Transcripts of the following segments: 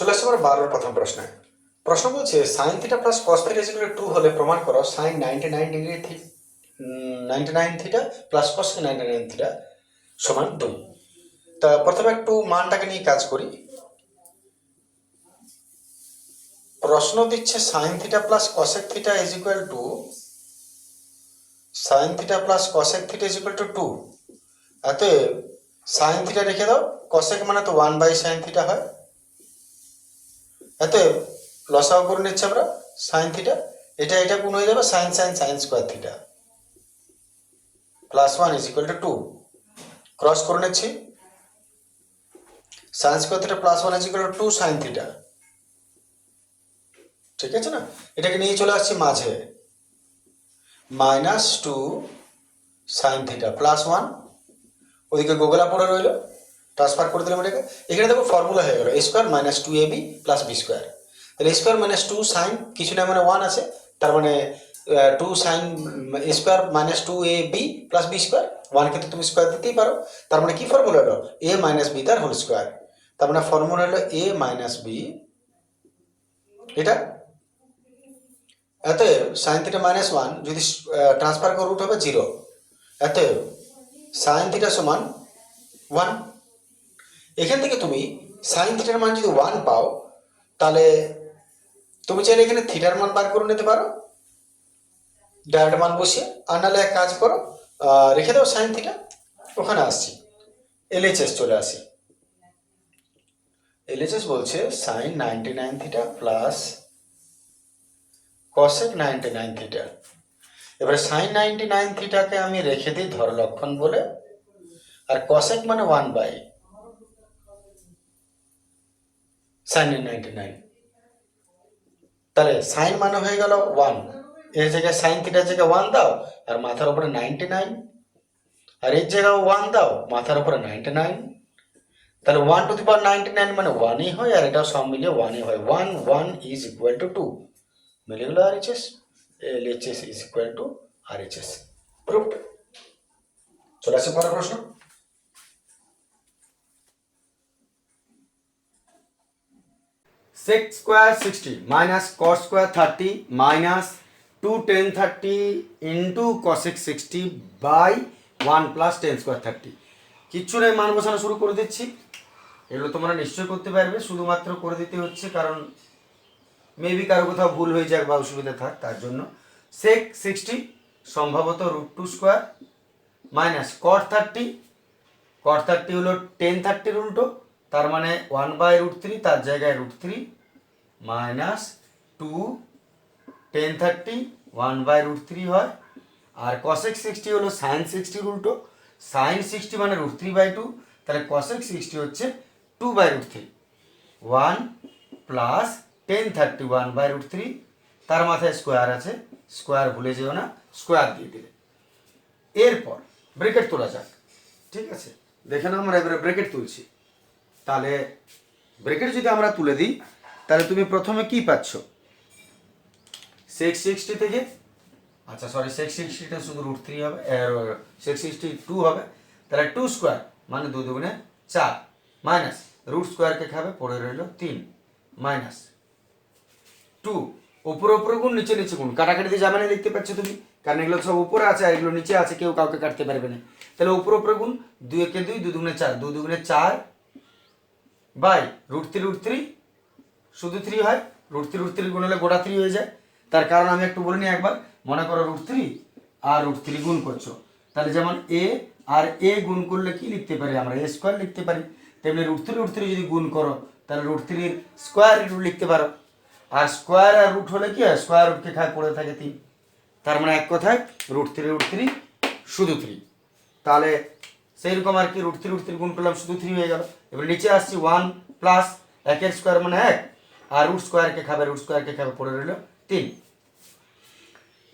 চলে আসছে আমার বারোর প্রথম প্রশ্নে। প্রশ্ন বলছে sine theta plus cos theta equal to হলে প্রমাণ করো sine ninety nine degree ninety nine theta plus cos ninety nine theta সমান দুই। তা প্রথমে একটু মানটাকে নিয়ে কাজ করি। প্রশ্ন দিচ্ছে sine theta plus cosec theta is equal to sine theta plus cosec theta is equal to two অতএব সাইন থিটা রেখে দাও কসেক মানে তো ওয়ান বাই সাইন থিটা হয়। অতএব লসাও করে নিচ্ছি আমরা সাইন থিটা এটা এটা গুণ হয়ে যাবে sine sine sine square theta plus one is equal to two cross করে নিচ্ছি। Sine square theta plus one is equal to two sine theta ঠিক আছে না? এটাকে নিয়ে চলে আসছি মাঝে। Minus two sine theta plus one ওদিকে গোগলা পড়ে রইল। ট্রান্সফার করে দিলাম এটাকে। এখানে দেখো ফর্মুলা হয়ে গেল a square minus two a b plus b square তাহলে স্কোয়ার মাইনাস টু সাইন কিছু না মানে ওয়ান আছে, তার মানে two sine square minus two a b plus b square one কিন্তু তুমি স্কোয়ার দিতেই পারো। তার মানে কি ফর্মুলা হলো? এ মাইনাস বি তার হোল স্কোয়ার তার মানে ফর্মুলা হলো এ মাইনাস বি এটা? এত সাইন থিটা মাইনাস ওয়ান যদি ট্রান্সফার করে রুট হবে জিরো এত সাইন থিটা সমান ওয়ান এখান থেকে তুমি সাইন থিটার মান যদি ওয়ান পাও, তাহলে তুমি চাইলে এখানে থিটার মান বার করে নিতে পারো। ডাইরেক্ট মান বসিয়ে, আর নাহলে এক কাজ করো রেখে দাও সাইন থিটা ওখানে আসছি। এলএচএস চলে আসি। এলএচএস বলছে sine ninety nine theta plus cosec ninety nine theta এবারে সাইন নাইনটি নাইন থিটাকে আমি রেখে দিই ধর লক্ষণ বলে, আর কসেক মানে one by sine ninety nine তাহলে সাইন মানে হয়ে গেল ওয়ানের জায়গায় সাইন থিটার জায়গায় ওয়ান দাও, আর মাথার উপরে নাইনটি নাইন আর এর জায়গায় ওয়ান দাও, মাথার উপরে নাইনটি নাইন তাহলে one to the power ninety nine মানে ওয়ানই হয়, আর এটাও সব মিলিয়ে ওয়ানই হয়। One one is equal to two মিলে গেল R H S L H S is equal to R H S proved চলে আসে পরের প্রশ্ন। Sec square 60 minus cos square 30 minus 2 tan 30 into cosec 60 by 1 plus tan square 30 কিচ্ছু নেই মান বসানো শুরু করে দিচ্ছি। এগুলো তোমরা নিশ্চয় করতে পারবে। শুধুমাত্র করে দিতে হচ্ছে কারণ মেবি কারও কোথাও ভুল হয়ে যাক বা অসুবিধা থাক, তার জন্য। সেক সিক্সটি সম্ভবত root two square minus cot thirty cot thirty হলো টেন থার্টির উল্টো। তার মানে ওয়ান বাই রুট থ্রি তার জায়গায় root three minus two tan thirty one by root three হয়। আর কসেক সিক্সটি হলো সাইন সিক্সটির উল্টো। সাইন সিক্সটি মানে রুট থ্রি বাই টু তাহলে কসেক সিক্সটি হচ্ছে two by root three one plus tan thirty one by root three তার মাথায় স্কোয়ার আছে। স্কোয়ার ভুলে যেও না স্কোয়ার দিয়ে দিলে। এরপর ব্রেকেট তোলা যাক। ঠিক আছে? দেখে নাও আমরা এবারে ব্রেকেট তুলছি। তাহলে ব্রেকেট যদি আমরা তুলে দিই, তাহলে তুমি প্রথমে কি পাচ্ছ? সিক্স সিক্সটি থেকে? আচ্ছা সরি সিক্স সিক্সটিটা শুধু রুট থ্রি হবে সিক্স সিক্সটি টু হবে। তাহলে টু স্কোয়ার মানে দু দুগুণে চার। মাইনাস রুট স্কোয়ারকে খাবে, পড়ে রইল তিন। মাইনাস টু উপরে উপরে গুণ, নিচে নিচে গুণ। কাটাকাটিতে যাবে না দেখতে পারছ তুমি? কারণ এগুলো সব উপরে আছে আর এগুলো নিচে আছে, কেউ কাউকে কাটতে পারবে না। তাহলে উপরে উপরে গুণ, দুই একে দুই দু দুগুণে চার। দু দুগুণে চার by root three root three শুধু থ্রি হয়? রুট থ্রি রুট থ্রি গুণ হলে গোটা থ্রি হয়ে যায়। তার কারণ আমি একটু বলে নিই একবার। মনে করো রুট থ্রি আর রুট থ্রি গুণ করছ। তাহলে যেমন এ আর এ গুণ করলে কি লিখতে পারি? আমরা এ স্কোয়ার লিখতে পারি। তেমনি রুট থ্রি রুট থ্রি যদি গুণ করো, তাহলে রুট থ্রির স্কোয়ার রুট লিখতে পারো। আর স্কোয়ার আর রুট হলে কি হয়? স্কোয়ার রুটকে খায় পড়ে থাকে তিন। তার মানে এক কথায় রুট থ্রি রুট থ্রি শুধু থ্রি তাহলে সেই রকম আর কি রুট থ্রি রুট থ্রি গুণ করলাম, শুধু থ্রি হয়ে গেল। এবার নিচে আসছি ওয়ান প্লাস একের স্কোয়ার মানে এক, আর রুট স্কোয়ারকে খাবে রুট স্কোয়ারকে খাবে, পড়ে রইল তিন।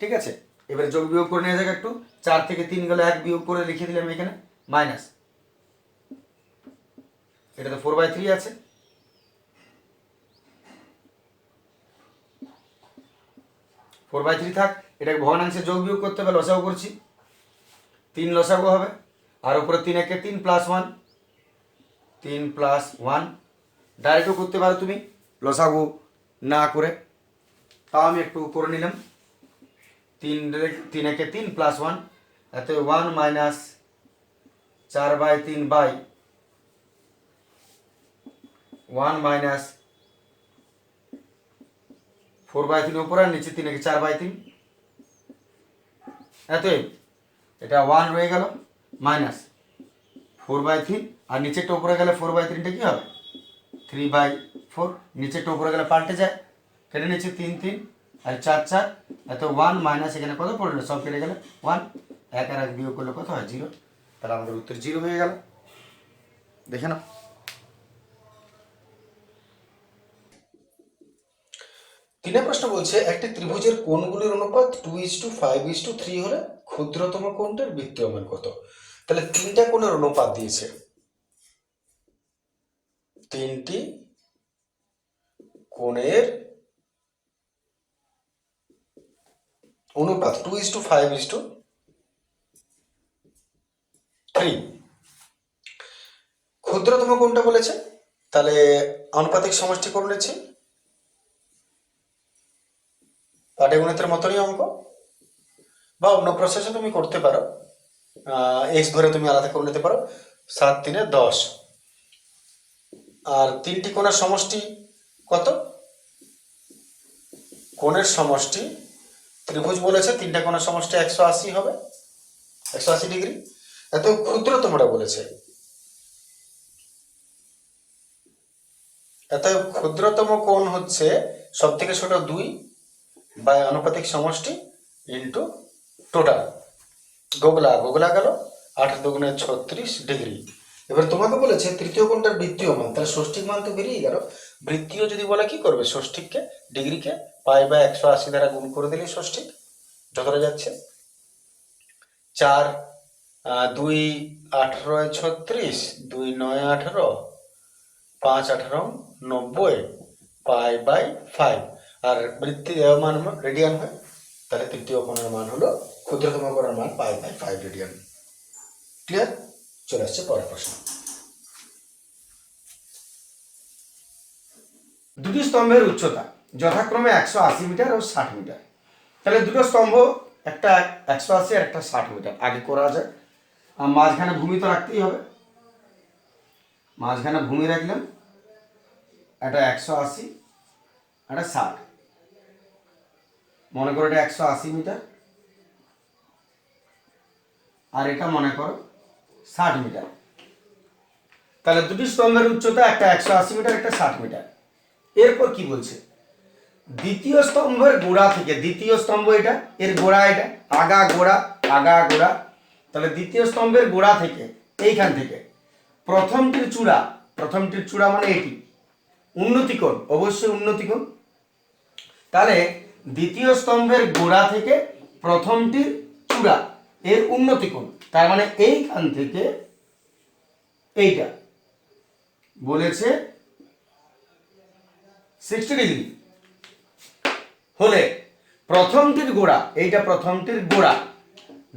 ঠিক আছে? এবারে যোগ বিয়োগ করে নেওয়া যাক একটু। চার থেকে তিন গেলে এক বিয়োগ করে লিখে দিলাম এখানে মাইনাস এটা তো ফোর বাই থ্রি আছে। ফোর বাই থ্রি থাক, এটাকে ভগ্নাংশে যোগ বিয়োগ করতে হবে, লসাগু করছি। তিন লসাগু হবে, আর উপরে তিন একে তিন প্লাস ওয়ান তিন প্লাস ওয়ান ডাইরেক্টও করতে পারো তুমি। লসাগু না করে। তাও আমি একটু করে নিলাম। তিন তিন একে তিন প্লাস ওয়ান এতে ওয়ান মাইনাস চার বাই তিন by one minus four by three উপরে আর নিচে তিন একে চার বাই তিন। এতএব এটা ওয়ান রয়ে গেল। মাইনাস ফোর বাই থ্রি আর নিচেরটা উপরে গেলে ফোর বাই থ্রিটা কী হবে? থ্রি বাই ফোর নিচেরটা উপরে গেলে পাল্টে যায়। কেটে নিচ্ছে তিন তিন, আর চার চার, এত ওয়ান মাইনাস এখানে কত পড়ল? সব কেটে গেলে ওয়ান এক আর এক বিয়োগ করলে কত হয়? জিরো তাহলে আমাদের উত্তর জিরো হয়ে গেল। দেখে না তিনে প্রশ্ন বলছে, একটি ত্রিভুজের কোণগুলির অনুপাত two is to five is to three হলে ক্ষুদ্রতম কোণটির বৃত্তীয় মান কত? তাহলে তিনটা কোণের অনুপাত দিয়েছে। তিনটি কোণের অনুপাত two is to five is to three ক্ষুদ্রতম কোণটা বলেছে, তাহলে আনুপাতিক সমষ্টি করে নিচ্ছি। পাটিগণিতের মতনই অঙ্ক। বা অন্য প্রসেসে তুমি করতে পারো। এক্স ধরে তুমি আলাদা করে নিতে পারো, সাত তিনে দশ। আর তিনটি কোণের সমষ্টি কত? কোণের সমষ্টি ত্রিভুজ বলেছে, তিনটা কোণের সমষ্টি একশো আশি হবে, একশো আশি ডিগ্রি। এত ক্ষুদ্রতমটা বলেছে। এত ক্ষুদ্রতম কোণ হচ্ছে সব থেকে ছোট দুই বাই আনুপাতিক সমষ্টি ইন্টু টোটাল গোগলা গোগলা গেল আট দুগুণে ছত্রিশ ডিগ্রি। এবার তোমাকে বলেছে তৃতীয় কোণটার বৃত্তীয় মান, তাহলে ষষ্ঠিক মান তো বেরিয়ে গেল। বৃত্তীয় যদি বলে, কি করবে? ষষ্ঠিককে ডিগ্রিকে পাই বা একশো আশি দ্বারা গুণ করে দিলে ষষ্ঠিক। যতটা যাচ্ছে? চার দুই, আঠেরো, ছত্রিশ, দুই, নয়, আঠেরো, পাঁচ, আঠারো, নব্বই, পাই বাই ফাইভ। আর বৃত্তি মান রেডিয়ান হয়। তাহলে তৃতীয় কোণের মান হলো ক্ষুদ্রতম কোণের মান pi by five radian. Clear? চলে আসছে পরের প্রশ্ন। দুটি স্তম্ভের উচ্চতা যথাক্রমে একশো আশি মিটার ও ষাট মিটার। তাহলে দুটো স্তম্ভ, একটা একশো আশি আর একটা ষাট মিটার। আগে করা যায় আর মাঝখানে ভূমি তো রাখতেই হবে। মাঝখানে ভূমি রাখলাম। একটা একশো আশি, একটা ষাট। মনে করো এটা একশো আশি মিটার। আর এটা মনে করো ষাট মিটার। তাহলে দুটি স্তম্ভের উচ্চতা একটা একশো আশি মিটার, একটা ষাট মিটার। এরপর কি বলছে? দ্বিতীয় স্তম্ভের গোড়া থেকে, দ্বিতীয় স্তম্ভ এটা, এর গোড়া এটা, আগা গোড়া আগা গোড়া। তাহলে দ্বিতীয় স্তম্ভের গোড়া থেকে, এইখান থেকে, প্রথমটির চূড়া প্রথমটির চূড়া মানে এটি, উন্নতিকোণ, অবশ্যই উন্নতিকোণ। তাহলে দ্বিতীয় স্তম্ভের গোড়া থেকে প্রথমটির চূড়া, এর উন্নতিকোণ। তার মানে এইখান থেকে এইটা বলেছে সিক্সটি ডিগ্রি হলে প্রথমটির গোড়া, এইটা প্রথমটির গোড়া,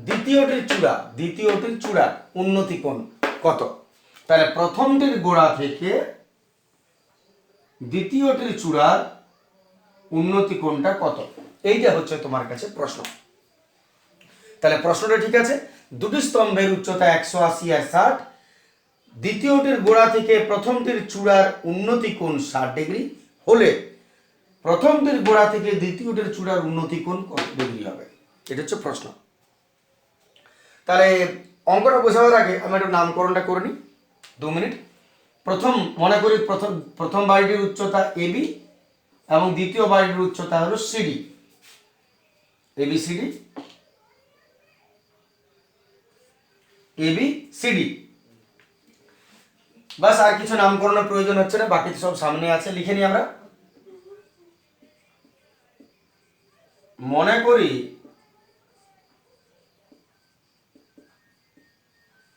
দ্বিতীয়টির চূড়া দ্বিতীয়টির চূড়া, উন্নতি কোণ কত? তাহলে প্রথমটির গোড়া থেকে দ্বিতীয়টির চূড়ার উন্নতি কোণটা কত? এইটা হচ্ছে তোমার কাছে প্রশ্ন। তাহলে প্রশ্নটা ঠিক আছে। দুটি স্তম্ভের উচ্চতা একশো আশি আর ষাট। দ্বিতীয়টির গোড়া থেকে প্রথমটির চূড়ার উন্নতি কোণ ষাট ডিগ্রি হলে প্রথমটির গোড়া থেকে দ্বিতীয়টির চূড়ার উন্নতি কোণ কত ডিগ্রি হবে? এটা হচ্ছে প্রশ্ন। তাহলে অঙ্কটা বোঝাবার আগে আমি একটু নামকরণটা করে নিই। দু মিনিট। প্রথম, মনে করি প্রথম প্রথম বাড়িটির উচ্চতা এবি এবং দ্বিতীয় বাড়িটির উচ্চতা হলো CD AB CD AB CD বাস, আর কিছু নামকরণের প্রয়োজন হচ্ছে না, বাকি সব সামনে আছে, লিখে নিই আমরা। মনে করি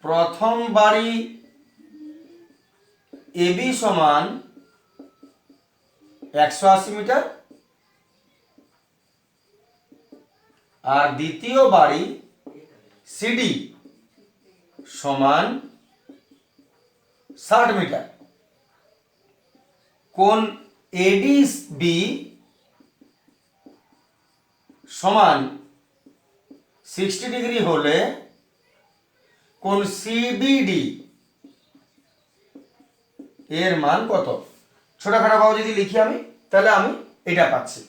প্রথম বাড়ি এবি সমান একশো আশি মিটার, আর দ্বিতীয় বাড়ি সিডি সমান ষাট মিটার। কোন এডি বি সমান সিক্সটি ডিগ্রি হলে কোন সিবিডি এর মান কত? ছোটখাটো ভাবে যদি লিখি আমি, তাহলে আমি এটা পাচ্ছি।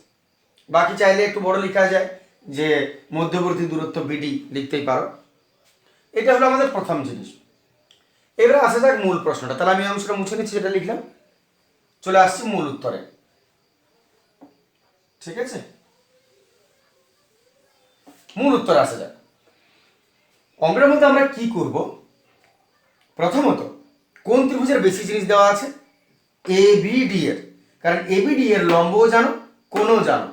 বাকি চাইলে একটু বড় লেখা যায় যে মধ্যবর্তী দূরত্ব বিডি লিখতেই পারো। এটা হলো আমাদের প্রথম জিনিস। এবারে আসা যাক মূল প্রশ্নটা। তাহলে আমি অংশটা মুছে নিচ্ছি, যেটা লিখলাম। চলে আসছি মূল উত্তরে। ঠিক আছে? মূল উত্তর আসা যাক। অঙ্কের মধ্যে আমরা কি করব? প্রথমত, কোন ত্রিভুজের বেশি জিনিস দেওয়া আছে? এ বি ডি এর। কারণ এ বি ডি এর লম্বও জানো কোনও জানো।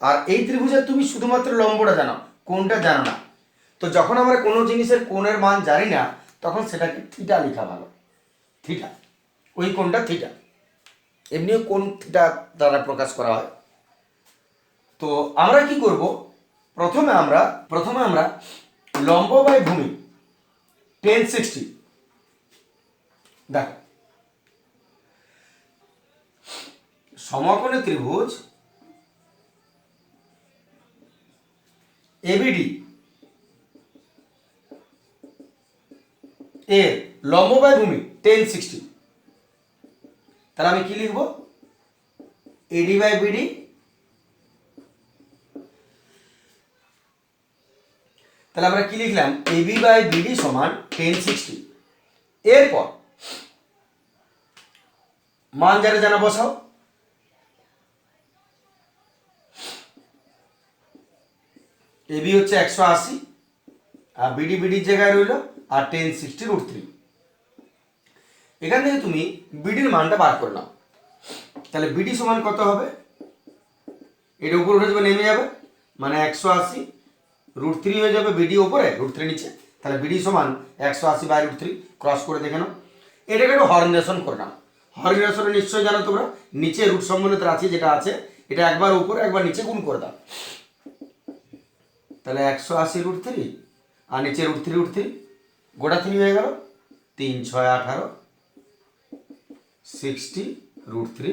আর এই ত্রিভুজের তুমি শুধুমাত্র লম্বটা জানো কোনটা জানো না। তো যখন আমরা কোনো জিনিসের কোণের মান জানি না, তখন সেটাকে থিটা লেখা ভালো। থিটা। ওই কোণটা থিটা। এমনিও কোন থিটা দ্বারা প্রকাশ করা হয়। তো আমরা কি করব? প্রথমে আমরা প্রথমে আমরা লম্ব বাই ভূমি, টেন সিক্সটি। দেখো। সমকোণী ত্রিভুজ এবিডি লম্ব বাই ভূমি টেন সিক্সটি তাহলে আমি কি লিখব? এডি বাই বিডি তাহলে আমরা কি লিখলাম? এবি বাই বিডি সমান টেন সিক্সটি এরপর, মান যারা জানা বসাও। এবি হচ্ছে একশো আশি, আর বিডি বিডির জায়গায় রইল, আর টেন সিক্সটি রুট থ্রি এখান থেকে তুমি বিডির মানটা বার করে নাও। তাহলে বিডি সমান কত হবে? এটা উপর উঠে যাবে, নেমে যাবে। মানে একশো আশি রুট থ্রি হয়ে যাবে বিডি উপরে রুট থ্রি নিচে। তাহলে বিডি সমান একশো আশি বাই রুট থ্রি ক্রস করে দেখে নাও। এটাকে একটু হরনেশন করে নাও। হরনেশনে নিশ্চয়ই জানো তোমরা, নিচে রুট সম্বন্ধিত রাশি যেটা আছে, এটা একবার উপরে, একবার নিচে গুণ করে দাও। তাহলে একশো আশি রুট থ্রি আর নিচে রুট থ্রি রুট থ্রি গোটা থ্রি হয়ে গেল, তিন, ছয়, আঠারো। Sixty root three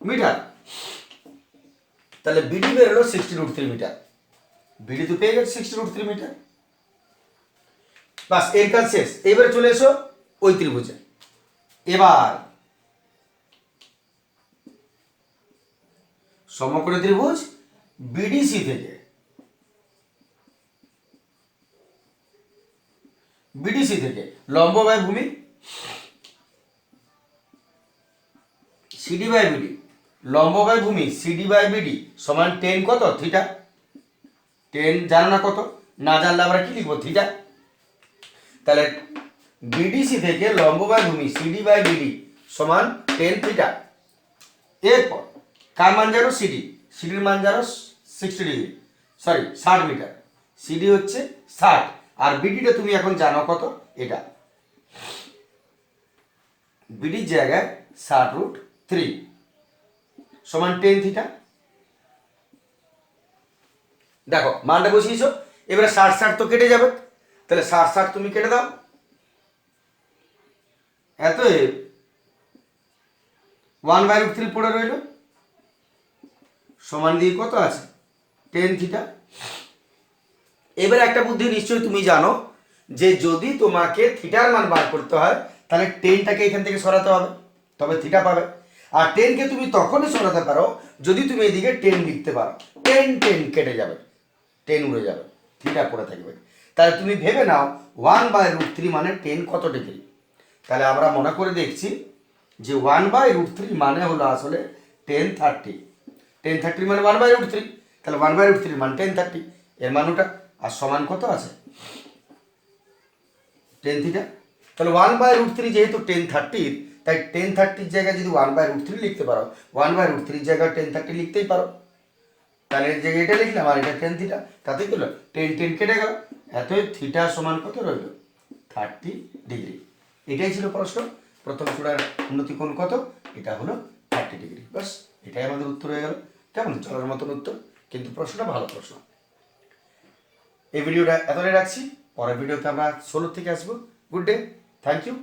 metre. তাহলে বিডি বেরোলো sixty root three metre. BD তো পেয়ে গেছে সিক্সটি রুট থ্রি মিটার। বাস, এর কাজ শেষ। এবারে চলে এসো ওই ত্রিভুজে। এবার সমকোণী ত্রিভুজ বিডিসি থেকে। বিডিসি থেকে লম্ব ভূমি সিডি বাই বিডি লম্ব বাই ভূমি সিডি বাই বিডি সমান টেন কত? থিটা টেন জানো না কত? না জানলে আমরা কি লিখব? থিটা তাহলে বিডিসি থেকে লম্ব বাই ভূমি সিডি বাই বিডি সমান টেন থিটা এরপর, কার মান জানো? সিডি সিডির মান জানো? সিক্সটি ডিগ্রি সরি ষাট মিটার সিডি হচ্ছে ষাট। আর বিডিটা তুমি এখন জানো কত? এটা। বিডির জায়গায় ষাট রুট থ্রি সমান টেন থিটা দেখো, মানটা বসিয়েছো, এবারে ষাট ষাট তো কেটে যাবে। তাহলে ষাট ষাট তুমি কেটে দাও। এত ওয়ান বাই থ্রি পড়ে রইল। সমান দিয়ে কত আছে? টেন থিটা এবার একটা বুদ্ধি নিশ্চয়ই তুমি জানো, যে যদি তোমাকে থিটার মান বার করতে হয়, তাহলে টেনটাকে এখান থেকে সরাতে হবে, তবে থিটা পাবে। আর টেনকে তুমি তখনই সরাতে পারো যদি তুমি এদিকে টেন লিখতে পারো। টেন টেন কেটে যাবে। টেন উড়ে যাবে। থিটা পড়ে থাকবে। তাহলে তুমি ভেবে নাও ওয়ান বাই রুট থ্রি মানে টেন কত ডিগ্রি তাহলে আমরা মনে করে দেখছি যে ওয়ান বাই রুট থ্রি মানে হলো আসলে টেন থার্টি টেন থার্টি মানে ওয়ান বাই রুট থ্রি তাহলে ওয়ান বাই রুট থ্রি মানে টেন থার্টি এর মানটা আর সমান কত আছে? টেন থিটা তাহলে ওয়ান বাই রুট থ্রি যেহেতু টেন থার্টির তাই টেন থার্টির জায়গায় যদি ওয়ান বাই রুট থ্রি লিখতে পারো ওয়ান বাই রুট থ্রির জায়গায় টেন থার্টি লিখতেই পারো। তাহলে এর জায়গায় এটা লিখলাম, আর এটা টেন থিটা তাতেই তো টেন টেন কেটে গেল, এতই থিটা সমান কত রইল? থার্টি ডিগ্রি এটাই ছিল প্রশ্ন। প্রথম চূড়ার উন্নতি কোণ কত? এটা হলো থার্টি ডিগ্রি বাস এটাই আমাদের উত্তর হয়ে গেল। কেমন? চলার মতন উত্তর। কিন্তু প্রশ্নটা ভালো প্রশ্ন। এই ভিডিওটা এতটাই রাখছি। পরের ভিডিওতে আমরা ষোলো থেকে আসব। গুড ডে থ্যাংক ইউ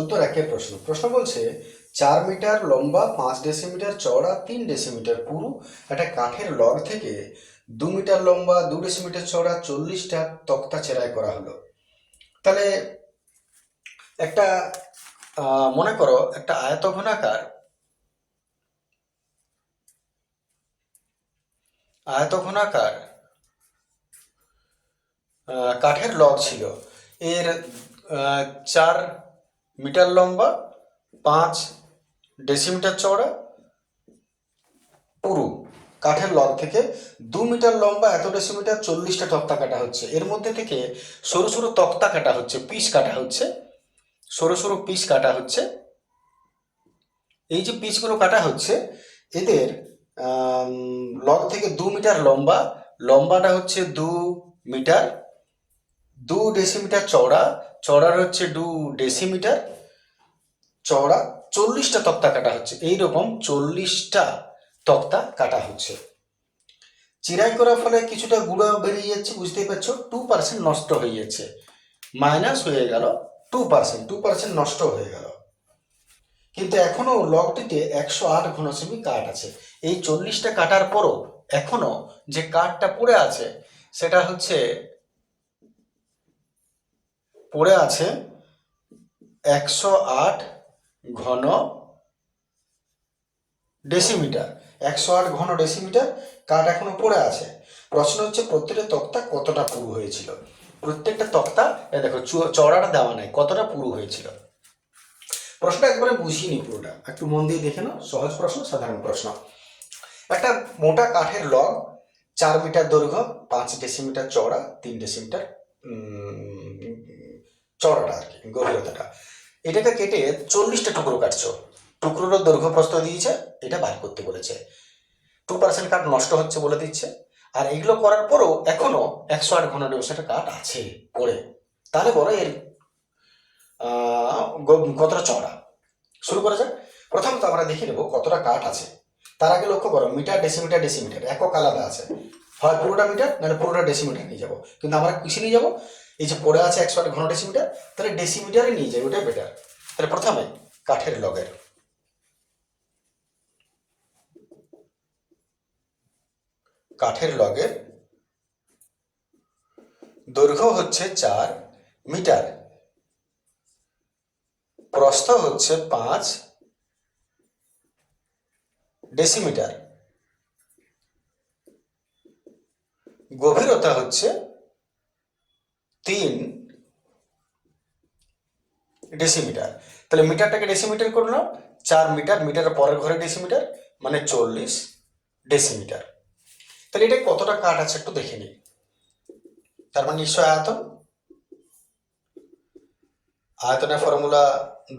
উত্তর একের প্রশ্ন। প্রশ্ন বলছে, চার মিটার লম্বা, পাঁচ ডেসিমিটার চওড়া, তিন ডেসিমিটার পুরু। একটা কাঠের লগ থেকে দু মিটার লম্বা, দু ডেসিমিটার চওড়া, চল্লিশটা তক্তা চেরাই করা হলো। তাহলে একটা মনে করো, একটা আয়তঘনাকার আয়তঘনাকার কাঠের লগ ছিল। এর চার মিটার লম্বা, পাঁচ ডেসিমিটার চওড়া, পুরু, কাঠের লগ থেকে দু মিটার লম্বা, এত ডেসিমিটার চল্লিশটা তক্তা কাটা হচ্ছে। এর মধ্যে থেকে সরু সরু তক্তা কাটা হচ্ছে, পিস কাটা হচ্ছে, সরু সরু পিস কাটা হচ্ছে। এই যে পিসগুলো কাটা হচ্ছে, এদের লগ থেকে দু মিটার লম্বা, লম্বাটা হচ্ছে দু মিটার, দু ডেসিমিটার চওড়া চওড়ার হচ্ছে দু ডেসিমিটার চওড়া চল্লিশটা তক্তা কাটা হচ্ছে। এইরকম চল্লিশটা তক্তা কাটা হচ্ছে। চিরাই করার ফলে কিছুটা গুঁড়া বেরিয়ে যাচ্ছে, বুঝতেই পারছ? টু পার্সেন্ট নষ্ট হয়ে যাচ্ছে। মাইনাস হয়ে গেল টু পার্সেন্ট টু পার্সেন্ট নষ্ট হয়ে গেল। কিন্তু এখনও লগটিতে একশো আট ঘনসেমি কাঠ আছে। এই চল্লিশটা কাটার পরও এখনও যে কাঠটা পড়ে আছে, সেটা হচ্ছে পড়ে আছে একশো আট ঘন ডেসিমিটার। একশো আট ঘন ডেসিমিটার কাঠ এখনও পড়ে আছে। প্রশ্ন হচ্ছে, প্রত্যেকটা তক্তা কতটা পুরু হয়েছিল? প্রত্যেকটা তক্তা দেখো, চু- চওড়াটা দেওয়া নাই, কতটা পুরু হয়েছিল? প্রশ্নটা একবারে বুঝিয়ে নি পুরোটা। একটু মন দিয়ে দেখে নাও, সহজ প্রশ্ন, সাধারণ প্রশ্ন। একটা মোটা কাঠের লগ, চার মিটার দৈর্ঘ্য, পাঁচ ডেসিমিটার চওড়া, তিন ডেসিমিটার উম, চওড়াটা আর কি গভীরতাটা। এটাকে কেটে চল্লিশটা টুকরো কাটছো। টুকরোর দৈর্ঘ্য প্রস্থ দিয়েছে এটা বার করতে বলেছে। টু পার্সেন্ট কাঠ নষ্ট হচ্ছে বলে দিচ্ছে। আর এগুলো করার পরও এখনও একশো আট ঘন সেটা কাঠ আছে পড়ে তাহলে বড় এর কতটা চওড়া শুরু করা যাক। প্রথমত আমরা দেখে নেব কতটা কাঠ আছে। তার আগে লক্ষ্য করো মিটার ডেসিমিটার ডেসিমিটার একক আলাদা আছে। হয় পুরোটা মিটার নাহলে পুরোটা ডেসিমিটার নিয়ে যাব। কিন্তু আমরা কিসে নিয়ে যাব। এই যে পড়ে আছে একশো আট ঘন ডেসিমিটার তাহলে ডেসিমিটারে নিয়ে যাই ওটাই বেটার তাহলে প্রথমে কাঠের লগের। কাঠের লগের দৈর্ঘ্য হচ্ছে চার মিটার। প্রস্থ হচ্ছে পাঁচ ডেসিমিটার গভীরতা হচ্ছে তিন ডেসিমিটার তাহলে মিটারটাকে ডেসিমিটার করলাম চার মিটার মিটারের পরের ঘরে ডেসিমিটার মানে চল্লিশ ডেসিমিটার তাহলে এটা কতটা কাঠ আছে একটু দেখে নিই। তার মানে নিশ্চয় আয়তন? আয়তনের ফর্মুলা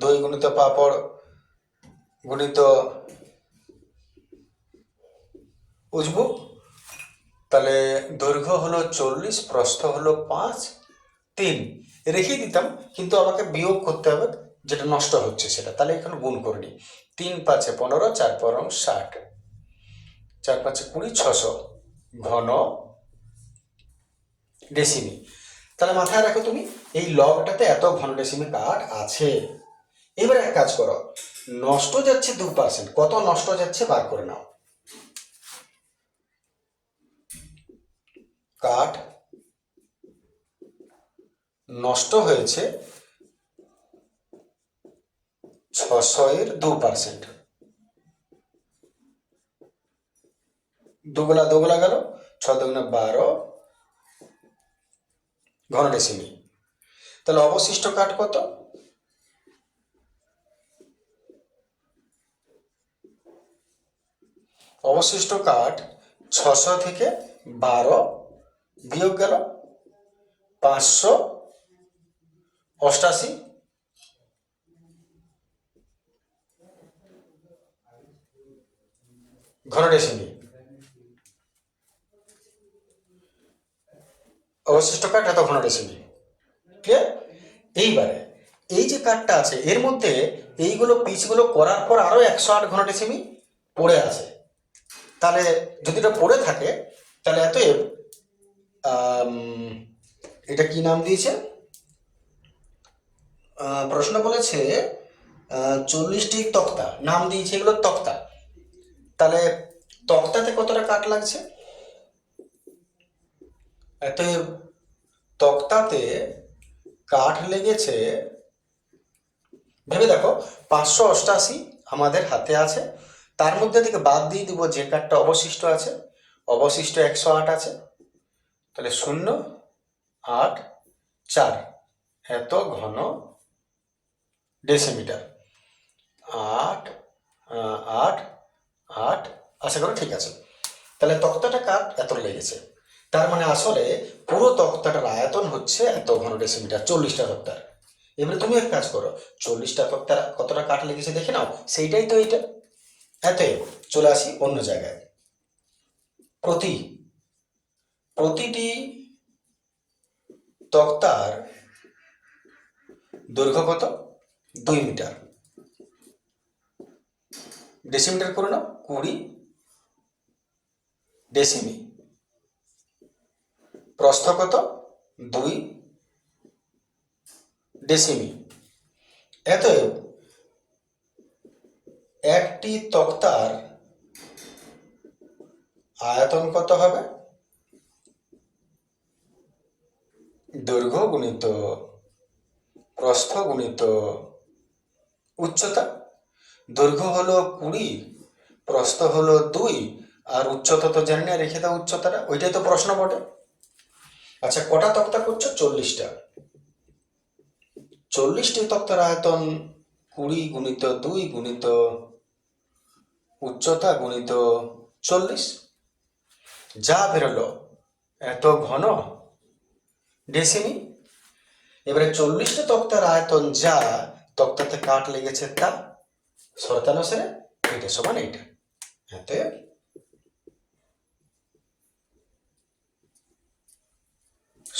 দই গুণিত পাপড় গুণিত উজবুক। তাহলে দৈর্ঘ্য হলো চল্লিশ, প্রস্থ হলো পাঁচ তিন। রেখে দিতাম, কিন্তু আমাকে বিয়োগ করতে হবে, যেটা নষ্ট হচ্ছে সেটা। তাহলে এখানে গুণ করে নিই। তিন পাঁচে পনেরো, চার পরম ষাট। চার পাঁচে কুড়ি, ছশো। ঘন ডেসিমি তাহলে মাথায় রাখো তুমি, এই লগটাতে এত ঘন ডেসিমি কাঠ আছে। এবার এক কাজ করো, নষ্ট যাচ্ছে দু পার্সেন্ট কত নষ্ট যাচ্ছে বার করে নাও। কাঠ নষ্ট হয়েছে ছশো দু পার্সেন্ট দুগুলা দুগুলা গেল ছ দুগুণে বারো ঘন ডেসিমি তাহলে অবশিষ্ট কাঠ কত? অবশিষ্ট কাঠ ছশো থেকে বারো বিয়োগ গেল পাঁচশো অষ্টাশি। ঘন ডেসিমি অবশিষ্ট কাঠ এত ঘন ডেসিমি ক্লিয়ার এইবারে এই যে কাঠটা আছে এর মধ্যে এইগুলো পিচগুলো করার পর আরও একশো আট ঘন ডেসিমি পড়ে আছে। তাহলে যদি এটা পড়ে থাকে তাহলে আম, এটা কি নাম দিয়েছে? প্রশ্ন বলেছে চল্লিশটি তক্তা, নাম দিয়েছে এগুলো তক্তা। তাহলে তক্তাতে কতটা কাঠ লাগছে? এত তক্তাতে কাঠ লেগেছে, ভেবে দেখো, পাঁচশো অষ্টাশি আমাদের হাতে আছে। তার মধ্যে থেকে বাদ দিয়ে দিব যে কাঠটা অবশিষ্ট আছে। অবশিষ্ট একশো আট আছে। তাহলে শূন্য, আট, চার। এত ঘন ডেসিমিটার আট আট আট, আশা করি ঠিক আছে। তাহলে তক্তাটা কাঠ এত লেগেছে। তার মানে আসলে পুরো তক্তাটার আয়তন হচ্ছে এত ঘন ডেসিমিটার চল্লিশটা তক্তার। এবারে তুমি এক কাজ করো, চল্লিশটা তক্তার কতটা কাঠ লেগেছে দেখে নাও, সেইটাই তো এইটা। এতএব চলে আসি অন্য জায়গায়। প্রতি, প্রতিটি তক্তার দৈর্ঘ্য কত? দুই মিটার। ডেসিমিটার করে নাও, কুড়ি ডেসিমি। প্রস্থ কত? দুই ডেসিমি। এতএব একটি তক্তার আয়তন কত হবে? দৈর্ঘ্য গুণিত প্রস্থ গুণিত উচ্চতা। দৈর্ঘ্য হলো কুড়ি, প্রস্থ হলো দুই, আর উচ্চতা তো জানি না রেখে দাও উচ্চতাটা, ওইটাই তো প্রশ্ন বটে। আচ্ছা কটা তক্তা করছ? চল্লিশটা। চল্লিশটি তক্তার আয়তন কুড়ি গুণিত দুই গুণিত উচ্চতা গুণিত চল্লিশ। যা বেরোলো, এত ঘন ডেসিমি? এবারে চল্লিশটা তক্তার আয়তন যা তক্তাতে কাঠ লেগেছে তা শর্তানুসারে এটা সমান এইটা। এতে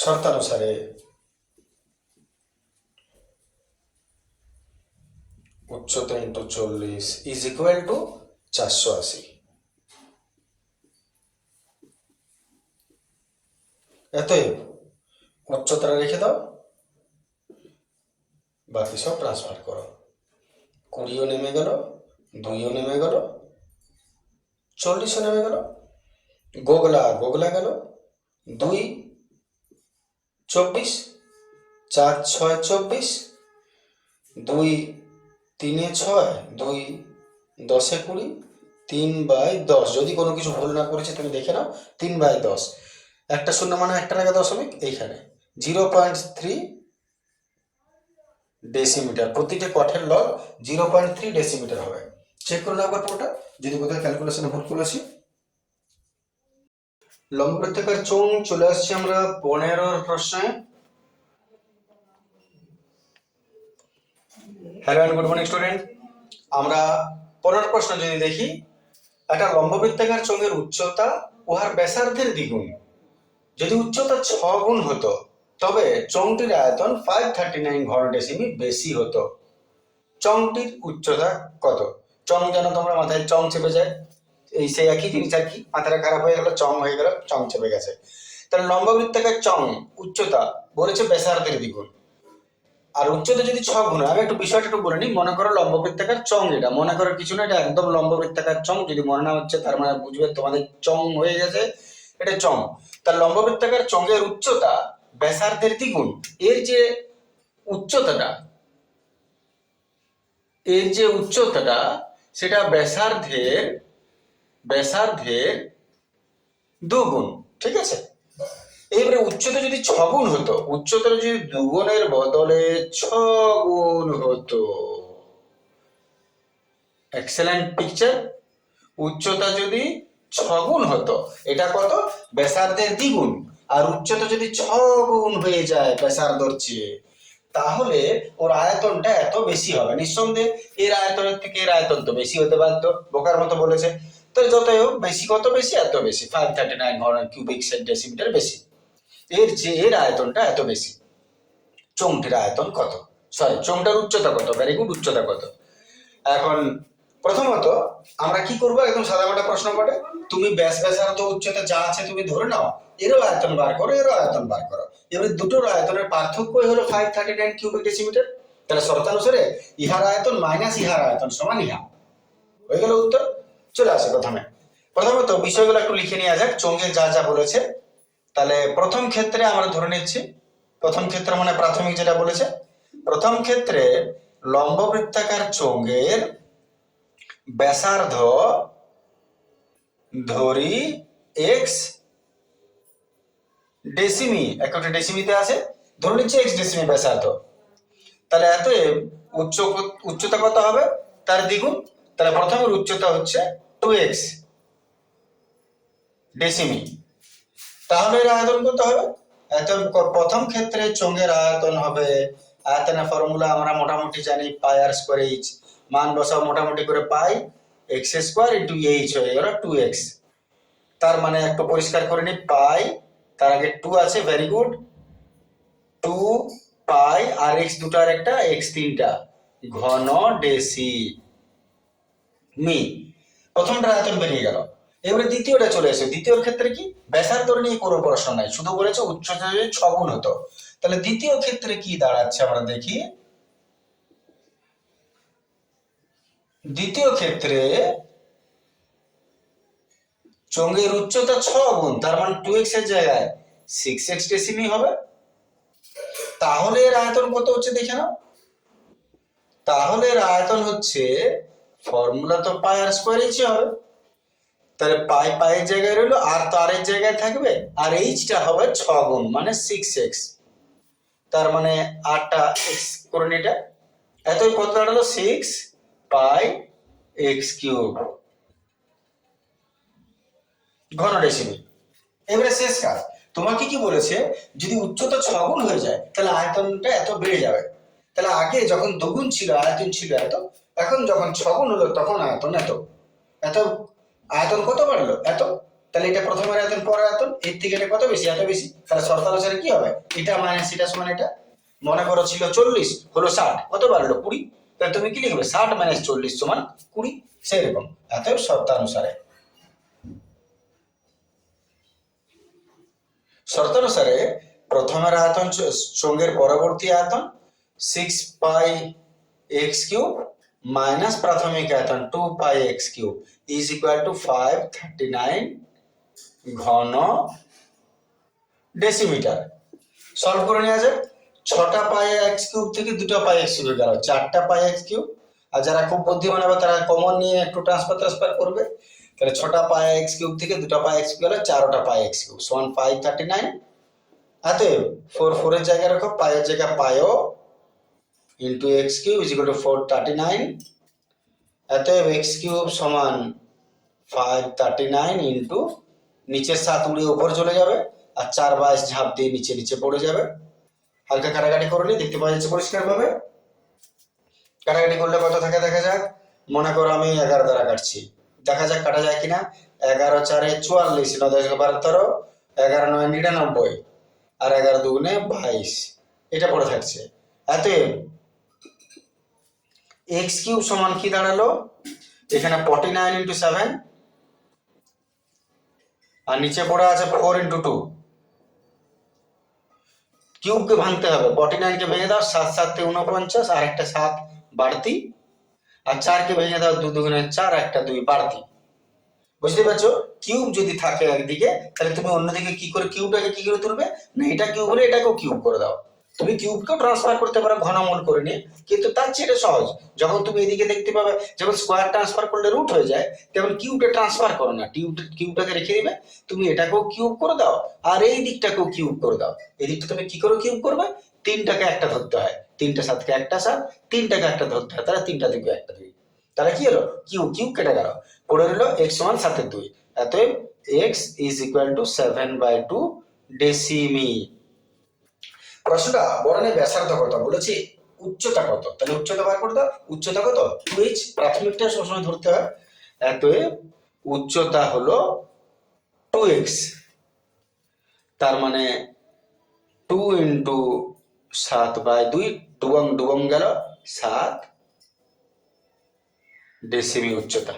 শর্তানুসারে উচ্চতা ইন্টু চল্লিশ ইজ ইকুয়াল টু চারশো আশি। এতএব উচ্চতা রেখে দাও। বাকি সব ট্রান্সফার করো। কুড়িও নেমে গেল, দুইও নেমে গেল, চল্লিশও নেমে গেল, গোগলা গোগলা গেল, দুই, চব্বিশ, চার, ছয়, চব্বিশ, দুই, তিনে ছয়, দুই, দশে কুড়ি, তিন বাই দশ। যদি কোনো কিছু ভুল না করেছে, তুমি দেখে নাও, তিন বাই দশ। একটা শূন্য মানে একটা টাকা দশমিক এইখানে। জিরো পয়েন্ট থ্রি ডেসিমিটার প্রতিটা কঠের log zero point three decimetre হবে। চেক করে নাও একবার পুরোটা। যদি কোথাও ক্যালকুলেশনে ভুল করেছি। লম্ব বৃত্তাকার চোঙ চলে আসছি আমরা পনেরোর প্রশ্নে। Hello and good morning student আমরা পনেরো প্রশ্ন যদি দেখি, একটা লম্ব বৃত্তাকার চোঙের উচ্চতা উহার ব্যাসার্ধের দ্বিগুণ। যদি উচ্চতা ছ গুণ হতো তবে চংটির আয়তন ফাইভ থার্টি নাইন ঘন ডেসিমি বেশি হতো। চংটির উচ্চতা কত? চং যেন তোমরা মাথায়, চং চেপে যায়। এই সেই একই জিনিস আর কি, মাথাটা খারাপ হয়ে গেল, চং হয়ে গেল, চং চেপে গেছে। তাহলে লম্ব বৃত্তাকার চং, উচ্চতা বলেছে ব্যাসার্ধের দ্বিগুণ। আর উচ্চতা যদি ছ গুণ আমি একটু বিষয়টা একটু বলে নিই। মনে করো লম্ব বৃত্তাকার চং এটা, মনে করো কিছু না, এটা একদম লম্ব বৃত্তাকার চং, যদি মনে না হচ্ছে তার মানে বুঝবে তোমাদের চং হয়ে গেছে, এটা চং। তার লম্ব বৃত্তাকার চঙ্গের উচ্চতা ব্যাসার্ধের দ্বিগুণ, এর যে উচ্চতাটা, এর যে উচ্চতাটা, সেটা ব্যাসার্ধের ব্যাসার্ধের দুগুণ, ঠিক আছে? এবারে উচ্চতা যদি ছ গুণ হতো উচ্চতা যদি দুগুণের বদলে ছ গুণ হতো এক্সেলেন্ট পিকচার উচ্চতা যদি ছ গুণ হতো, এটা কত? ব্যাসার্ধের দ্বিগুণ। আর উচ্চতা যদি ছ গুণ হয়ে যায় ব্যাসার্ধর চেয়ে তাহলে ওর আয়তনটা এত বেশি হবে। নিঃসন্দেহে এর আয়তনের থেকে এর আয়তন তো বেশি হতে পারতো বোকার মতো বলেছে। তো যতই হোক, বেশি কত বেশি? এত বেশি। Five thirty nine cubic decimetre বেশি। এর যে এর আয়তনটা এত বেশি। চোঙটির আয়তন কত? সরি চোঙটার উচ্চতা কত? ভেরি গুড উচ্চতা কত? এখন প্রথমত আমরা কি করব? একদম সাদামাটা প্রশ্ন পড়ে তুমি ব্যাস ব্যাসার্ধ উচ্চতা যা আছে তুমি ধরে নাও। এরও আয়তন বার করো, এরও আয়তন বার করো। এবারে দুটোর আয়তনের পার্থক্যই হলো five thirty nine cubic decimetre তাহলে শর্তানুসারে ইহার আয়তন মাইনাস ইহার আয়তন সমান ইহা। হয়ে গেল উত্তর, চলে আসে প্রথমে। প্রথমত বিষয়গুলো একটু লিখে নেওয়া যাক, চঙ্গে যা যা বলেছে। তাহলে প্রথম ক্ষেত্রে আমরা ধরে নিচ্ছি, প্রথম ক্ষেত্রে মানে প্রাথমিক যেটা বলেছে, প্রথম ক্ষেত্রে লম্ব বৃত্তাকার চোঙ্গের ব্যাসার্ধ ধরি এক্স ডেসিমি একটা ডেসিমিতে আছে। ধরে নিচ্ছি এক্স ডেসিমি ব্যাসার্ধ। তাহলে এত উচ্চ উচ্চতা কত হবে? তার দ্বিগুণ। তাহলে প্রথমের উচ্চতা হচ্ছে টু এক্স ডেসিমি। তাহলে এর আয়তন কত হবে? ক- প্রথম ক্ষেত্রে চোঙের আয়তন হবে। আয়তনের ফর্মুলা আমরা মোটামুটি জানি পাই আর স্কোয়ার এইচ মান বসাও মোটামুটি করে pi x square into h হয়ে। গেল টু এক্স তার মানে একটু পরিষ্কার করে নি পাই তার আগে টু আছে ভেরি গুড টু পাই আর এক্স দুটার একটা এক্স তিনটা। ঘন ডেসি মি। প্রথমটা আয়তন বেরিয়ে গেল। এবারে দ্বিতীয়টা চলে এসে দ্বিতীয়র ক্ষেত্রে কি? ব্যাসার্ধ নিয়ে কোনো প্রশ্ন নাই। শুধু বলেছে উচ্চতা ছগুণ হতো। তাহলে দ্বিতীয় ক্ষেত্রে কি দাঁড়াচ্ছে আমরা দেখি? দ্বিতীয় ক্ষেত্রে চোঙের উচ্চতা ছ গুণ, তার মানে টু এক্সের জায়গায় সিক্স এক্স ডেসিমি হবে। তাহলে এর আয়তন কত হচ্ছে দেখে নাও। তাহলে এর আয়তন হচ্ছে ফর্মুলা তো পাই আর স্কোয়ার এইচই হবে। তাহলে পাই পায়ের জায়গায় রইল, আর তো আরের জায়গায় থাকবে, আর এইচটা হবে ছ গুণ মানে সিক্স এক্স তার মানে আটটা এক্স করে নিই এটা এতই কত দাঁড়াল? সিক্স পাই এক্স কিউব ঘন ডেসিমি এবারে শেষ কাজ। তোমাকে কি বলেছে? যদি উচ্চতা ছগুণ হয়ে যায়, তাহলে আয়তনটা এত বেড়ে যাবে। তাহলে আগে যখন দুগুণ ছিল, আয়তন ছিল এত, এখন যখন ছগুণ হলো, তখন আয়তন এত। এত আয়তন কত বাড়লো? এত। তাহলে এটা প্রথমের আয়তন, পরের আয়তন, এর থেকে এটা কত বেশি? এত বেশি। তাহলে শর্তানুসারে কি হবে? এটা মাইনাস এটা সমান এটা। মনে করো ছিল চল্লিশ, হলো ষাট। কত বাড়লো? কুড়ি। তাহলে তুমি কি লিখবে? ষাট মাইনাস চল্লিশ সমান কুড়ি। সেরকম। এত শর্তানুসারে। শর্তানুসারে প্রথমের আয়তন চ- চোঙের পরবর্তী আয়তন six pi x cube minus প্রাথমিক আয়তন two pi x cube is equal to five thirty nine ঘন ডেসিমিটার সলভ করে নেওয়া যাক। ছটা পাই এক্স কিউব থেকে দুটো পাই এক্স কিউব গেল। চারটা পাই এক্স কিউব আর যারা খুব বুদ্ধিমান হবে, তারা কমন নিয়ে একটু ট্রান্সফার ট্রান্সফার করবে। তাহলে ছটা পাই এক্স কিউব থেকে দুটো পাই এক্স কিউব গেল, চারোটা পাই এক্স কিউব। সমান ফাইভ থার্টি নাইন অতএব ফোর ফোরের জায়গায় রাখো পায়ের জায়গায় পায়ও into x cube is equal to four thirty nine অতএব, এক্স কিউব সমান ফাইভ থার্টি নাইন ইন্টু নিচের সাত উড়ে উপর চলে যাবে, আর চার বাইশ ঝাঁপ দিয়ে নিচে নিচে পড়ে যাবে। হালকা কাটাকাটি করে নিই দেখতে পাওয়া যাচ্ছে পরিষ্কার ভাবে কাটাকাটি করলে কত থাকে দেখা যাক। মনে করো আমি এগারো দ্বারা কাটছি। দেখা যাক কাটা যায় কিনা। এগারো চারে চুয়াল্লিশ, ন দশ বারো তেরো এগারো নয় নিরানব্বই, আর এগারো দুগুণে বাইশ। এটা পড়ে থাকছে। অতএব এক্স কিউব সমান কি দাঁড়াল? এখানে ফর্টি নাইন ইন্টু সেভেন আর নিচে পড়ে আছে ফোর ইন্টু টু কিউবকে ভাঙতে হবে। ফর্টি নাইনকে ভেঙে দাও, সাত সাতে উনপঞ্চাশ আর একটা সাত বাড়তি আর চারকে ভেঙে দাও দু দুগুণে চার, একটা দুই বাড়তি। বুঝতে পারছ? কিউব যদি থাকে একদিকে, তাহলে তুমি অন্যদিকে কি করে কিউবটাকে কি করে তুলবে? না, এটা কিউব হলে এটাকেও কিউব করে দাও। তুমি কিউবকেও ট্রান্সফার করতে পারো, ঘনমূল করে নিয়ে। কিন্তু তার চেয়ে সহজ। যখন তুমি এদিকে দেখতে পাবে, যেমন স্কোয়ার ট্রান্সফার করলে রুট হয়ে যায়, তেমন কিউবটা ট্রান্সফার করো না। কিউব কিউবটাকে রেখে দিবে, তুমি এটাকেও কিউব করে দাও। আর এই দিকটাকেও কিউব করে দাও। এই দিকটা তুমি কি করে কিউব করবে? তিনটাকে একটা ধরতে হয়। তিনটা সাতকে একটা সাত, তিনটাকে একটা ধরতে হয়। তাহলে তিনটা দিকে একটা দুই। তাহলে কি হলো? কিউ কিউ কেটে গেল। পড়ে রইল এক্স সমান সাতের দুই। অতএব x is equal to seven by two ডেসিমি প্রশ্নটা বরণে ব্যাসার্ধ কত? বলেছি উচ্চতা কত? তাহলে উচ্চতা বার করে দাও। উচ্চতা কত? টু এইচ প্রাথমিকটা সবসময় ধরতে হয়। অতএব উচ্চতা হলো টু এক্স তার মানে টু ইন্টু সাত বাই দুই, ডুবং ডুবং গেল সাত ডেসিমি উচ্চতা।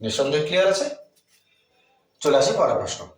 নিঃসন্দেহে ক্লিয়ার আছে? চলে আসি পরের প্রশ্ন।